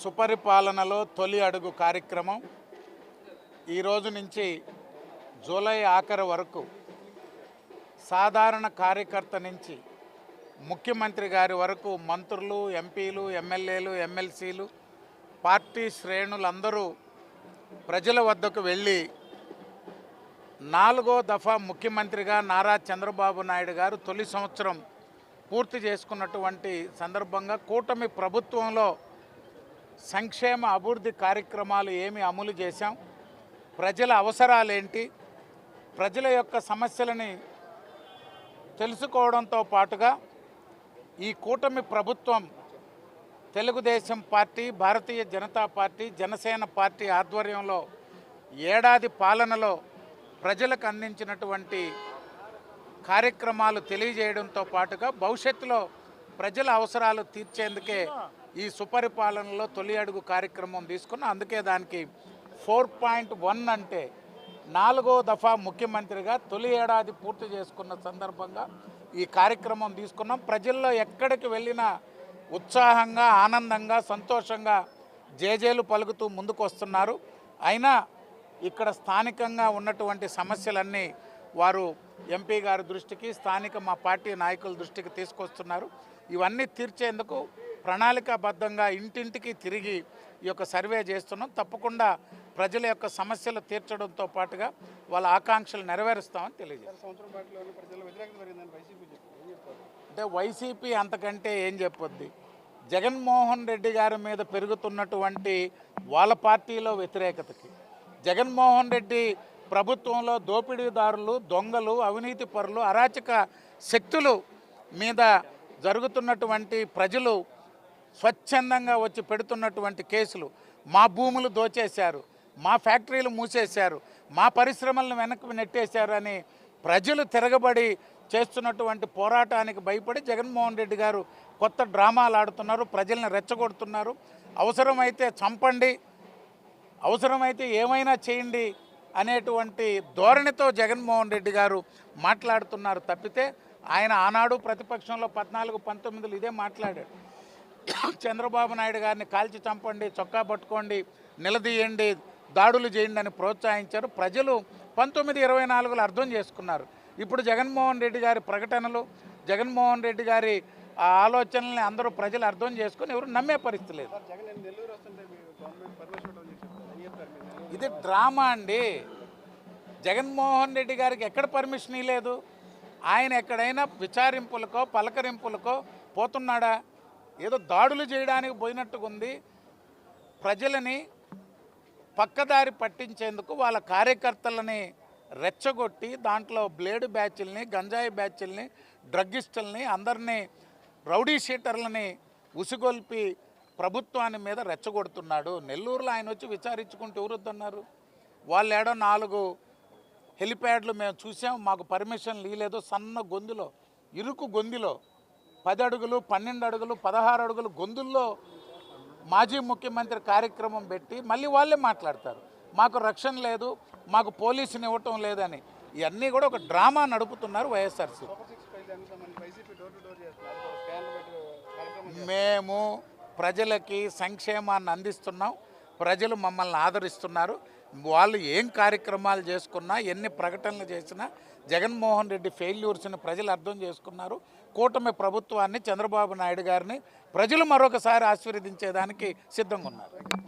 సుపరిపాలనలో తొలి అడుగు కార్యక్రమం ఈరోజు నుంచి జూలై ఆఖరి వరకు సాధారణ కార్యకర్త నుంచి ముఖ్యమంత్రి గారి వరకు మంత్రులు ఎంపీలు ఎమ్మెల్యేలు ఎమ్మెల్సీలు పార్టీ శ్రేణులందరూ ప్రజల వద్దకు వెళ్ళి నాలుగో దఫా ముఖ్యమంత్రిగా నారా చంద్రబాబు నాయుడు గారు తొలి సంవత్సరం పూర్తి చేసుకున్నటువంటి సందర్భంగా కూటమి ప్రభుత్వంలో సంక్షేమ అభివృద్ధి కార్యక్రమాలు ఏమి అమలు చేశాం? ప్రజల అవసరాలేంటి? ప్రజల యొక్క సమస్యలని తెలుసుకోవడంతో పాటుగా ఈ కూటమి ప్రభుత్వం Telugu Desam party Bharatiya Janata party Janasena party ఆధ్వర్యంలో ఏడాది పాలనలో ప్రజలకు అందించినటువంటి కార్యక్రమాలు తెలియజేయడంతో పాటుగా భవిష్యత్తులో ప్రజల అవసరాలు తీర్చేందుకే ఈ సుపరిపాలనలో తొలి అడుగు కార్యక్రమం తీసుకున్నాం అందుకే దానికి ఫోర్ పాయింట్ వన్ అంటే నాలుగో దఫా ముఖ్యమంత్రిగా తొలి ఏడాది పూర్తి చేసుకున్న సందర్భంగా ఈ కార్యక్రమం తీసుకున్నాం. ప్రజల్లో ఎక్కడికి వెళ్ళినా ఉత్సాహంగా ఆనందంగా సంతోషంగా జేజేలు పలుకుతూ ముందుకు వస్తున్నారు అయినా ఇక్కడ స్థానికంగా ఉన్నటువంటి సమస్యలన్నీ వారు ఎంపీ గారి దృష్టికి స్థానిక మా పార్టీ నాయకుల దృష్టికి తీసుకొస్తున్నారు. ఇవన్నీ తీర్చేందుకు ప్రణాళికాబద్ధంగా ఇంటింటికి తిరిగి ఈ యొక్క సర్వే చేస్తున్నాం. తప్పకుండా ప్రజల యొక్క సమస్యలు తీర్చడంతో పాటుగా వాళ్ళ ఆకాంక్షలు నెరవేరుస్తామని తెలియజేస్తాం అంటే వైసీపీ అంతకంటే ఏం చెప్పొద్ది? జగన్మోహన్ రెడ్డి గారి మీద పెరుగుతున్నటువంటి వాళ్ళ పార్టీలో వ్యతిరేకతకి జగన్మోహన్ రెడ్డి ప్రభుత్వంలో దోపిడీదారులు దొంగలు అవినీతి పరులు అరాచక శక్తులు మీద జరుగుతున్నటువంటి ప్రజలు స్వచ్ఛందంగా వచ్చి పెడుతున్నటువంటి కేసులు మా భూములు దోచేశారు మా ఫ్యాక్టరీలు మూసేశారు మా పరిశ్రమలను వెనక్కి నెట్టేశారు అని ప్రజలు తిరగబడి చేస్తున్నటువంటి పోరాటానికి భయపడి జగన్మోహన్ రెడ్డి గారు కొత్త డ్రామాలు ఆడుతున్నారు ప్రజల్ని రెచ్చగొడుతున్నారు. అవసరమైతే చంపండి అవసరమైతే ఏమైనా చేయండి అనేటువంటి ధోరణితో జగన్మోహన్ రెడ్డి గారు మాట్లాడుతున్నారు తప్పితే ఆయన ఆనాడు ప్రతిపక్షంలో పద్నాలుగు పంతొమ్మిదిలో ఇదే మాట్లాడాడు. చంద్రబాబు నాయుడు గారిని కాల్చి చంపండి చొక్కా పట్టుకోండి నిలదీయండి దాడులు చేయండి అని ప్రోత్సహించారు. ప్రజలు పంతొమ్మిది ఇరవై నాలుగులో అర్థం చేసుకున్నారు. ఇప్పుడు జగన్మోహన్ రెడ్డి గారి ప్రకటనలు జగన్మోహన్ రెడ్డి గారి ఆ ఆలోచనల్ని అందరూ ప్రజలు అర్థం చేసుకొని ఎవరు నమ్మే పరిస్థితి లేదు. ఇది డ్రామా అండి. జగన్మోహన్ రెడ్డి గారికి ఎక్కడ పర్మిషన్ ఇవ్వలేదు ఆయన ఎక్కడైనా విచారింపులకో పలకరింపులకో పోతున్నాడా? ఏదో దాడులు చేయడానికి పోయినట్టుగా ఉంది ప్రజలని పక్కదారి పట్టించేందుకు వాళ్ళ కార్యకర్తలని రెచ్చగొట్టి దాంట్లో బ్లేడ్ బ్యాచ్ల్ని గంజాయి బ్యాచ్ల్ని డ్రగ్గిస్టుల్ని అందరినీ రౌడీ షీటర్లని ఉసిగొల్పి ప్రభుత్వాన్ని మీద రెచ్చగొడుతున్నాడు. నెల్లూరులో ఆయన వచ్చి విచారించుకుంటూ ఎవరొద్దన్నారు? వాళ్ళు ఏడో నాలుగు హెలిప్యాడ్లు మేము చూసాం మాకు పర్మిషన్ లేదు సన్న గొంతులో ఇరుకు గొంతులో పది అడుగులు పన్నెండు అడుగులు పదహారు అడుగులు గొంతుల్లో మాజీ ముఖ్యమంత్రి కార్యక్రమం పెట్టి మళ్ళీ వాళ్ళే మాట్లాడతారు. మాకు రక్షణ లేదు మాకు పోలీసుని ఇవ్వటం లేదని. ఇవన్నీ కూడా ఒక డ్రామా నడుపుతున్నారు వైఎస్ఆర్సీ. మేము ప్రజలకి సంక్షేమాన్ని అందిస్తున్నాం. ప్రజలు మమ్మల్ని ఆదరిస్తున్నారు. వాళ్ళు ఏం కార్యక్రమాలు చేసుకున్నా ఎన్ని ప్రకటనలు చేసినా జగన్మోహన్ రెడ్డి ఫెయిల్యూర్స్ని ప్రజలు అర్థం చేసుకున్నారు. కూటమి ప్రభుత్వాన్ని చంద్రబాబు నాయుడు గారిని ప్రజలు మరొకసారి ఆశీర్వదించేదానికి సిద్ధంగా ఉన్నారు.